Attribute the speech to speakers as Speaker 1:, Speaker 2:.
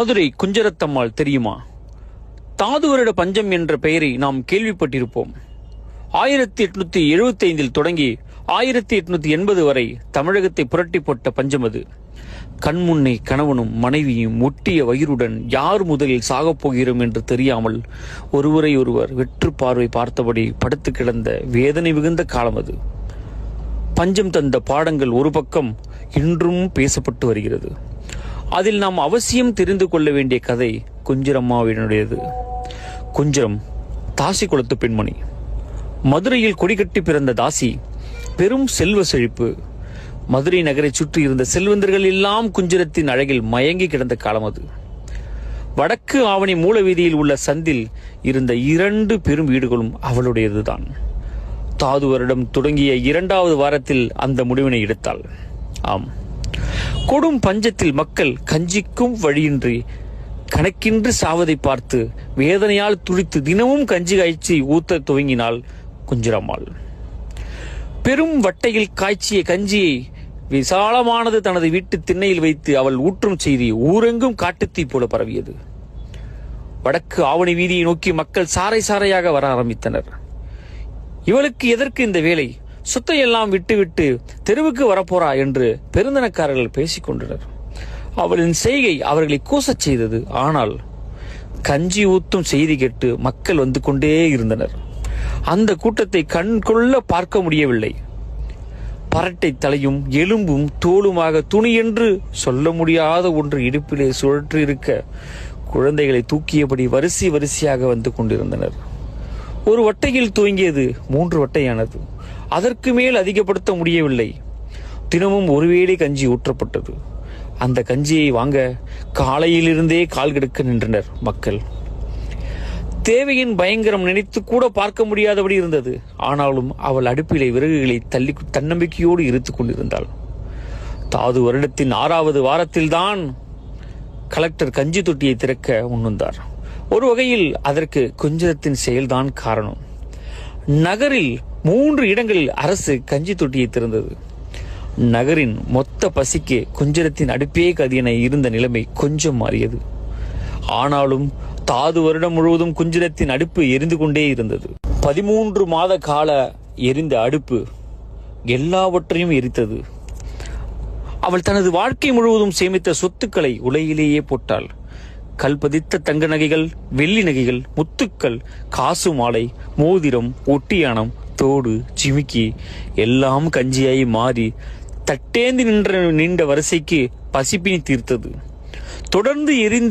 Speaker 1: மதுரை குஞ்சரத்தம்மாள் தெரியுமா? தாது வருட பஞ்சம் என்ற பெயரை நாம் கேள்விப்பட்டிருப்போம். ஆயிரத்தி எட்நூத்தி எழுபத்தி ஐந்தில் தொடங்கி ஆயிரத்தி எட்நூத்தி எண்பது வரை தமிழகத்தை புரட்டி போட்ட பஞ்சம் அது. கண்முன்னை கணவனும் மனைவியும் ஒட்டிய வயிறுடன் யார் முதலில் சாகப் போகிறோம் என்று தெரியாமல் ஒருவரை ஒருவர் வெற்று பார்வை பார்த்தபடி படுத்து கிடந்த வேதனை மிகுந்த காலம் அது. பஞ்சம் தந்த பாடங்கள் ஒரு பக்கம் இன்றும் பேசப்பட்டு வருகிறது. அதில் நாம் அவசியம் தெரிந்து கொள்ள வேண்டிய கதை குஞ்சிரம்மாவினுடையது குஞ்சிரம் தாசி குளத்து பெண்மணி. மதுரையில் கொடிகட்டி பிறந்த தாசி பெரும் செல்வ செழிப்பு. மதுரை நகரை சுற்றி இருந்த செல்வந்தர்கள் எல்லாம் குஞ்சிரத்தின் அழகில் மயங்கி கிடந்த காலம் அது. வடக்கு ஆவணி மூல வீதியில் உள்ள சந்தில் இருந்த இரண்டு பெரும் வீடுகளும் அவளுடையதுதான். தாது வருடம் தொடங்கிய இரண்டாவது வாரத்தில் அந்த முடிவினை எடுத்தாள். ஆம். கொடும் பஞ்சத்தில் மக்கள் கஞ்சிக்கும் வழியின்றி கணக்கின்றி சாவதை பார்த்து வேதனையால் துடித்து தினமும் கஞ்சி காய்ச்சி ஊத்த துவங்கினாள் குஞ்சிரம்மாள். பெரும் வட்டையில் காய்ச்சிய கஞ்சியை விசாலமானது தனது வீட்டு திண்ணையில் வைத்து அவள் ஊற்றும் செய்தி ஊரெங்கும் காட்டுத்தீ போல பரவியது. வடக்கு ஆவணி வீதியை நோக்கி மக்கள் சாறை சாறையாக வர ஆரம்பித்தனர். இவளுக்கு எதற்கு இந்த வேலை? சுத்தையெல்லாம் எல்லாம் விட்டுவிட்டு தெருவுக்கு வரப்போறா என்று பெருந்தனக்காரர்கள் பேசிக் கொண்டனர் அவளின் செய்கை அவர்களை கூசச் செய்தது. ஆனால் கஞ்சி ஊத்தும் செய்தி கேட்டு மக்கள் வந்து கொண்டே இருந்தனர். அந்த கூட்டத்தை கண் கொள்ள பார்க்க முடியவில்லை. பரட்டை தலையும் எலும்பும் தோளுமாக துணி என்று சொல்ல முடியாத ஒன்று இடுப்பிலே சுழற்றி இருக்க குழந்தைகளை தூக்கியபடி வரிசை வரிசையாக வந்து கொண்டிருந்தனர். ஒரு வட்டையில் துவங்கியது மூன்று வட்டையானது. அதற்கு மேல் அதிகப்படுத்த முடியவில்லை. தினமும் ஒருவேளை கஞ்சி ஊற்றப்பட்டது. அந்த கஞ்சியை வாங்க காலையிலிருந்தே கால் கெடுக்க நின்றனர் மக்கள். தேவையின் பயங்கரம் நினைத்து கூட பார்க்க முடியாதபடி இருந்தது. ஆனாலும் அவள் அடுப்பிலே விறகுகளை தள்ளி தன்னம்பிக்கையோடு இருத்து கொண்டிருந்தாள். தாது வருடத்தின் ஆறாவது வாரத்தில்தான் கலெக்டர் கஞ்சி தொட்டியை திறக்க முன்வந்தார். ஒரு வகையில் அதற்கு குஞ்சரத்தின் செயல்தான் காரணம். நகரில் மூன்று இடங்களில் அரசு கஞ்சி தொட்டியை திறந்தது. நகரின் மொத்த பசிக்கு குஞ்சரத்தின் அடுப்பே கதியென இருந்த நிலைமை கொஞ்சம் மாறியது. ஆனாலும் தாது வருடம் முழுவதும் குஞ்சிரத்தின் அடுப்பு எரிந்து கொண்டே இருந்தது. பதிமூன்று மாத கால எரிந்த அடுப்பு எல்லாவற்றையும் எரித்தது. அவள் தனது வாழ்க்கை முழுவதும் சேமித்த சொத்துக்களை உலையிலேயே போட்டாள். கல்பதித்த தங்க நகைகள் வெள்ளி நகைகள் முத்துக்கள் காசு மாலை மோதிரம் ஒட்டியானம் தோடு ஜிமிக்கி எல்லாம் கஞ்சியாய் மாறி தட்டேந்து நின்ற நீண்ட வரிசைக்கு பசிப்பினி தீர்த்தது. தொடர்ந்து எரிந்து